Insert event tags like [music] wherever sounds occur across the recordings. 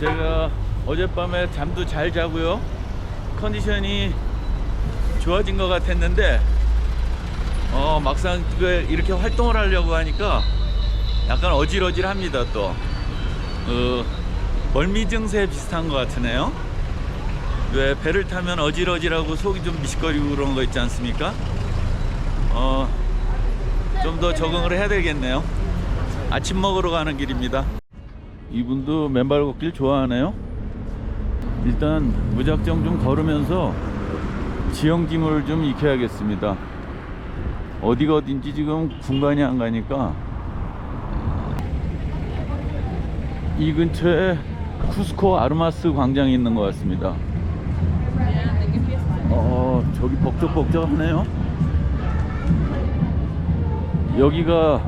제가 어젯밤에 잠도 잘 자고요. 컨디션이 좋아진 것 같았는데, 어, 막상 그 이렇게 활동을 하려고 하니까 약간 어질어질합니다, 또. 어, 멀미 증세 비슷한 것 같으네요. 왜 배를 타면 어질어질하고 속이 좀 미식거리고 그런 거 있지 않습니까? 어, 좀 더 적응을 해야 되겠네요. 아침 먹으러 가는 길입니다. 이분도 맨발 걷기를 좋아하네요. 일단 무작정 좀 걸으면서 지형지물을 좀 익혀야겠습니다. 어디가 어딘지 지금 군간이 안 가니까 이 근처에 쿠스코 아르마스 광장이 있는 것 같습니다. 어, 저기 벅적벅적하네요. 여기가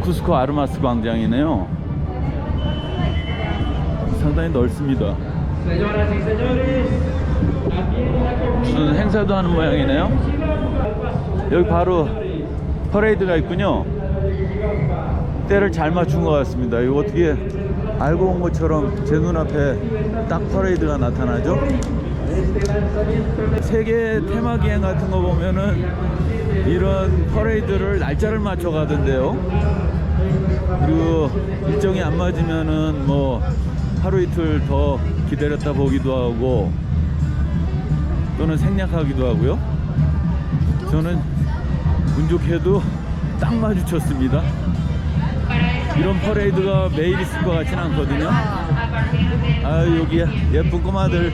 쿠스코 아르마스 광장이네요. 상당히 넓습니다. 무슨 행사도 하는 모양이네요. 여기 바로 퍼레이드가 있군요. 때를 잘 맞춘 것 같습니다. 이거 어떻게 알고 온 것처럼 제 눈앞에 딱 퍼레이드가 나타나죠? 세계 테마 기행 같은 거 보면은 이런 퍼레이드를 날짜를 맞춰 가던데요. 그리고 일정이 안 맞으면은 뭐 하루 이틀 더 기다렸다 보기도 하고 또는 생략하기도 하고요. 저는 운 좋게도 딱 마주쳤습니다. 이런 퍼레이드가 매일 있을 것 같지는 않거든요. 아 여기 예쁜 꼬마들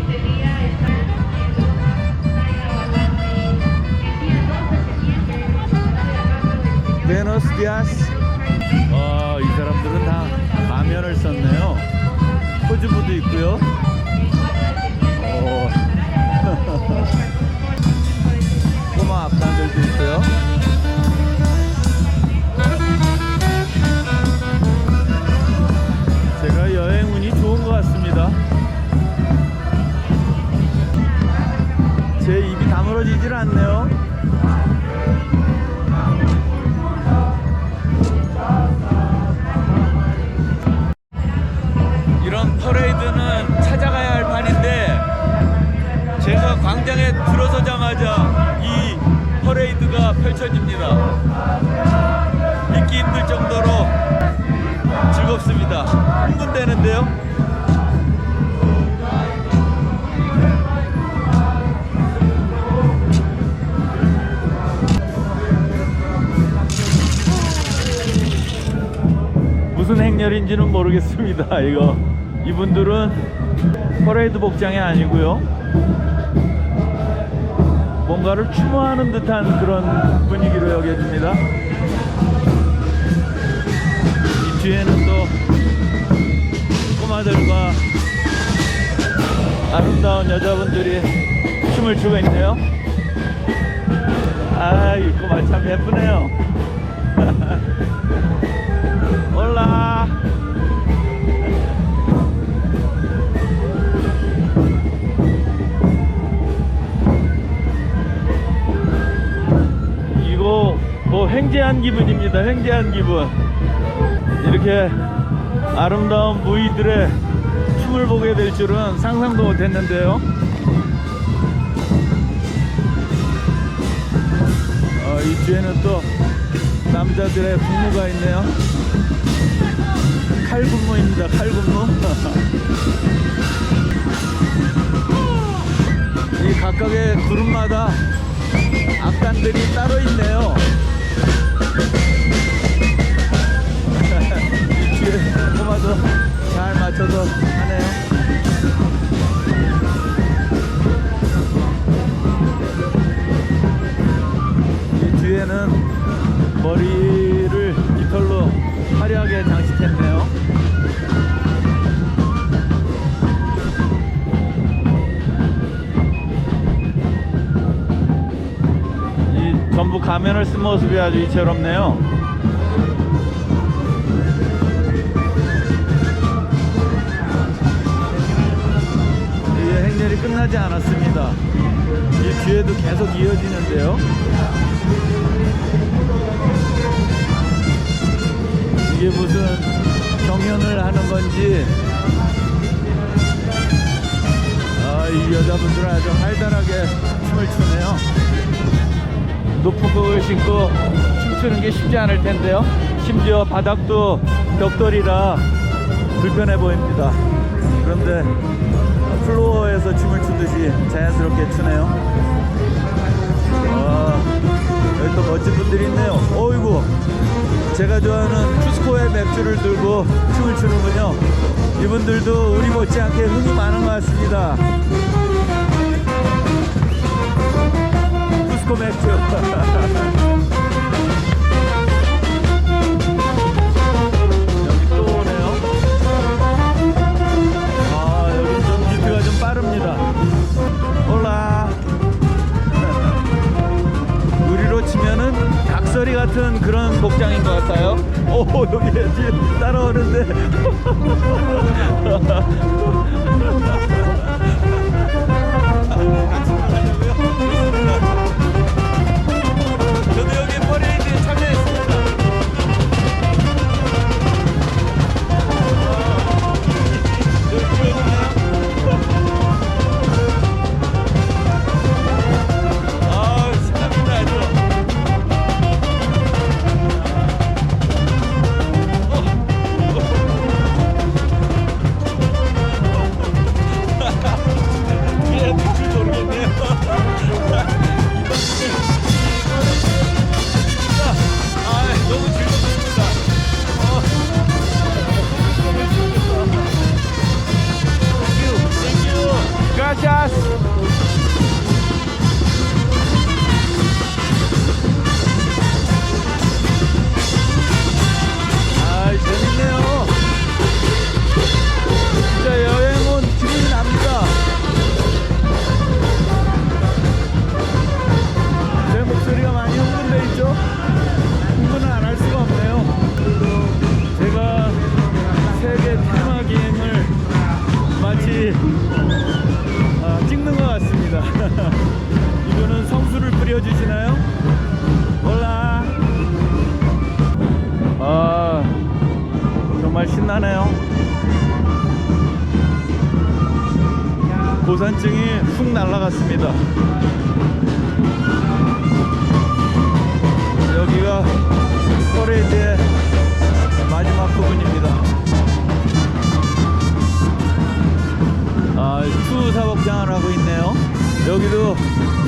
베너스 디아스 아, 이 사람들은 다 가면을 썼네요. 포즈부도 있고요. 어. [laughs] 꼬마 악당들도 있고요. 펼쳐집니다. 믿기 힘들 정도로 즐겁습니다. 흥분되는데요. 무슨 행렬인지는 모르겠습니다. [laughs] 이거 이분들은 퍼레이드 복장이 아니고요. 뭔가를 추모하는 듯한 그런 분위기로 여겨집니다. 이 뒤에는 또 꼬마들과 아름다운 여자분들이 춤을 추고 있네요. 아, 이 꼬마 참 예쁘네요. [laughs] 올라. 횡재한 기분입니다. 횡재한 기분. 이렇게 아름다운 무이들의 춤을 보게 될 줄은 상상도 못했는데요. 어, 이 뒤에는 또 남자들의 군무가 있네요. 칼군무입니다. 칼군무. [laughs] 이 각각의 그룹마다 악단들이 따로 있네요. 꼬마도 잘 맞춰서 하네요. 이 뒤에는 머리를 깃털로 화려하게 장식했네요. 이 전부 가면을 쓴 모습이 아주 이채롭네요. 행렬이 끝나지 않았습니다. 이 뒤에도 계속 이어지는데요. 이게 무슨 경연을 하는 건지 아, 이 여자분들은 아주 활달하게 춤을 추네요. 높은 곡을 신고 춤추는 게 쉽지 않을 텐데요. 심지어 바닥도 벽돌이라 불편해 보입니다. 그런데 플로어에서 춤을 추듯이 자연스럽게 추네요. 와, 여기 또 멋진 분들이 있네요. 어이구, 제가 좋아하는 쿠스코의 맥주를 들고 춤을 추는군요. 이분들도 우리 못지않게 흥이 많은 것 같습니다. 쿠스코 맥주. [laughs] 여기 정말 신나네요. 고산증이 훅 날아갔습니다. 여기가 퍼레이드의 마지막 부분입니다. 아, 투 사복장을 하고 있네요. 여기도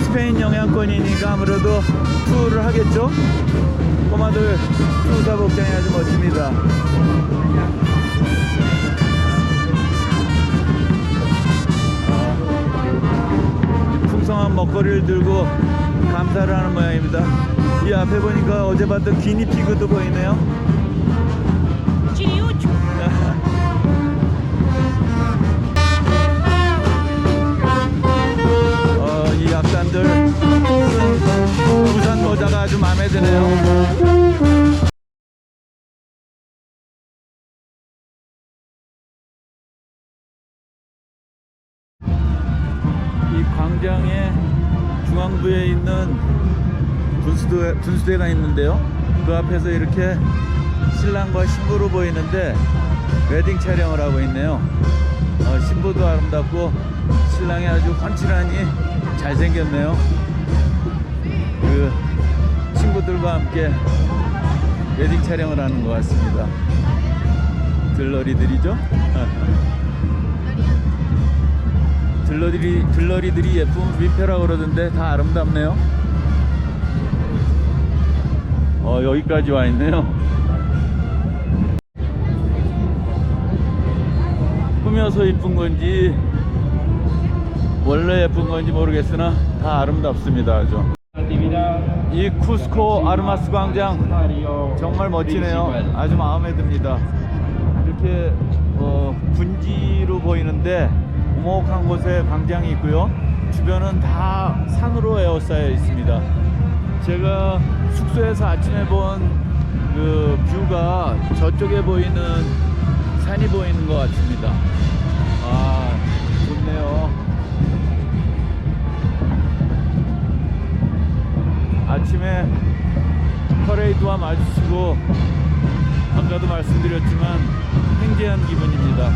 스페인 영향권이니까 아무래도 투를 하겠죠? 꼬마들 수사 복장이 아주 멋집니다. 풍성한 먹거리를 들고 감사를 하는 모양입니다. 이 앞에 보니까 어제 봤던 기니피그도 보이네요. [laughs] 어, 이 약산들. 우산 모자가 아주 마음에 드네요. 분수대, 분수대가 있는데요. 그 앞에서 이렇게 신랑과 신부로 보이는데 웨딩 촬영을 하고 있네요. 어, 신부도 아름답고 신랑이 아주 훤칠하니 잘생겼네요. 그 친구들과 함께 웨딩 촬영을 하는 것 같습니다. 들러리들이죠? [laughs] 들러리들이, 들러리들이 예쁜 위패라고 그러던데 다 아름답네요. 어, 여기까지 와 있네요. 꾸며서 이쁜 건지 원래 예쁜 건지 모르겠으나 다 아름답습니다. 아주. 이 쿠스코 아르마스 광장 정말 멋지네요. 아주 마음에 듭니다. 이렇게 어, 분지로 보이는데 오목한 곳에 광장이 있고요. 주변은 다 산으로 에워싸여 있습니다. 숙소에서 아침에 본 그 뷰가 저쪽에 보이는 산이 보이는 것 같습니다. 아, 좋네요. 아침에 퍼레이드와 마주치고 아까도 말씀드렸지만 성지한 기분입니다.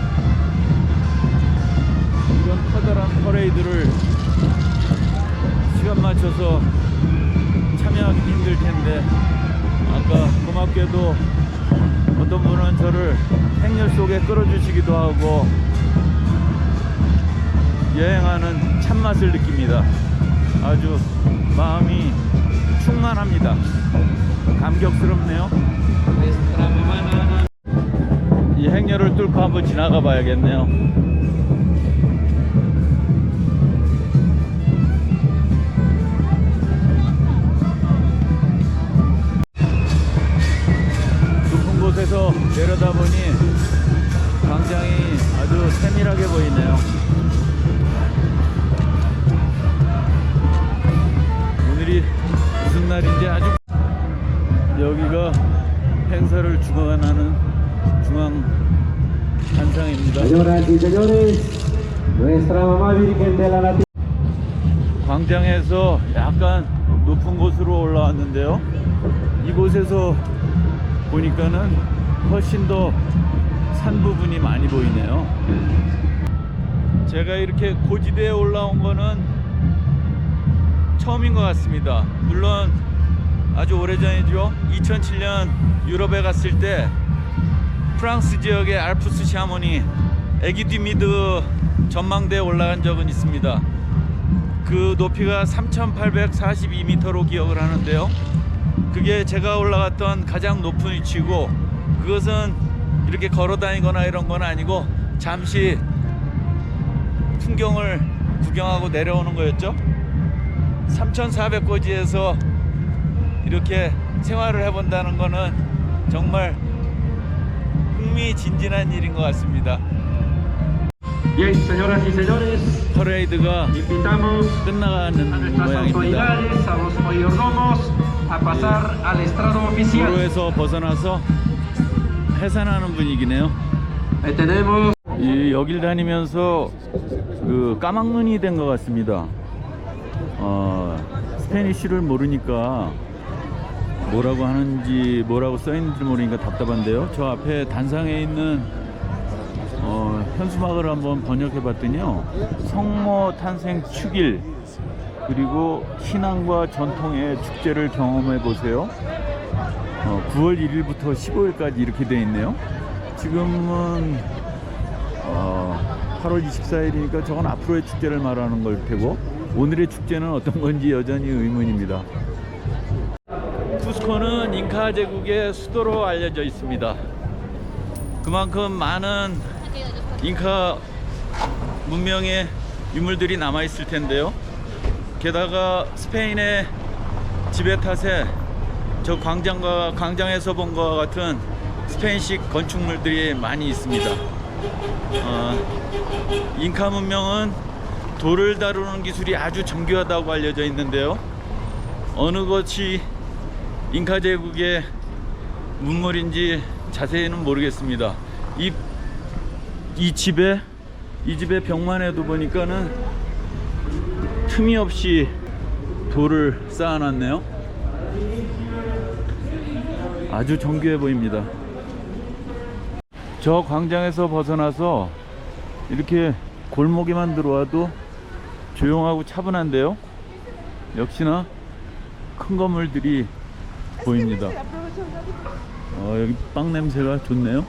이런 커다란 퍼레이드를 시간 맞춰서 하기 힘들 텐데 아까 고맙게도 어떤 분은 저를 행렬 속에 끌어주시기도 하고 여행하는 참맛을 느낍니다. 아주 마음이 충만합니다. 감격스럽네요. 이 행렬을 뚫고 한번 지나가 봐야겠네요. 곳에서 내려다보니 광장이 아주 세밀하게 보이네요. 오늘이 무슨 날인지 아주 여기가 행사를 주관하는 중앙 한상입니다. 광장에서 약간 높은 곳으로 올라왔는데요. 이곳에서 보니까는 훨씬 더 산 부분이 많이 보이네요. 제가 이렇게 고지대에 올라온 거는 처음인 것 같습니다. 물론 아주 오래전이죠. 2007년 유럽에 갔을 때 프랑스 지역의 알프스 샤모니 에기디미드 전망대에 올라간 적은 있습니다. 그 높이가 3,842m로 기억을 하는데요. 그게 제가 올라갔던 가장 높은 위치고 그것은 이렇게 걸어 다니거나 이런 건 아니고 잠시 풍경을 구경하고 내려오는 거였죠. 3,400고지에서 이렇게 생활을 해본다는 거는 정말 흥미진진한 일인 것 같습니다. Bien, señoras y señores, 퍼레이드가 끝나가는 모양입니다. 도로에서 벗어나서 해산하는 분위기네요. 이 여길 다니면서 그 까막눈이 된 것 같습니다. 어, 스페니쉬를 모르니까 뭐라고 하는지 뭐라고 써 있는지 모르니까 답답한데요. 저 앞에 단상에 있는 어, 현수막을 한번 번역해 봤더니요. 성모 탄생 축일 그리고 신앙과 전통의 축제를 경험해 보세요. 어, 9월 1일부터 15일까지 이렇게 돼 있네요. 지금은 어, 8월 24일이니까 저건 앞으로의 축제를 말하는 걸 테고 오늘의 축제는 어떤 건지 여전히 의문입니다. 쿠스코는 잉카 제국의 수도로 알려져 있습니다. 그만큼 많은 잉카 문명의 유물들이 남아 있을 텐데요. 게다가 스페인의 지배 탓에 저 광장과 광장에서 본 것과 같은 스페인식 건축물들이 많이 있습니다. 어, 잉카 문명은 돌을 다루는 기술이 아주 정교하다고 알려져 있는데요. 어느 것이 잉카 제국의 문물인지 자세히는 모르겠습니다. 이, 이 집에 이 집의 벽만에도 보니까는 틈이 없이 돌을 쌓아놨네요. 아주 정교해 보입니다. 저 광장에서 벗어나서 이렇게 골목에만 들어와도 조용하고 차분한데요. 역시나 큰 건물들이 보입니다. 어, 여기 빵 냄새가 좋네요.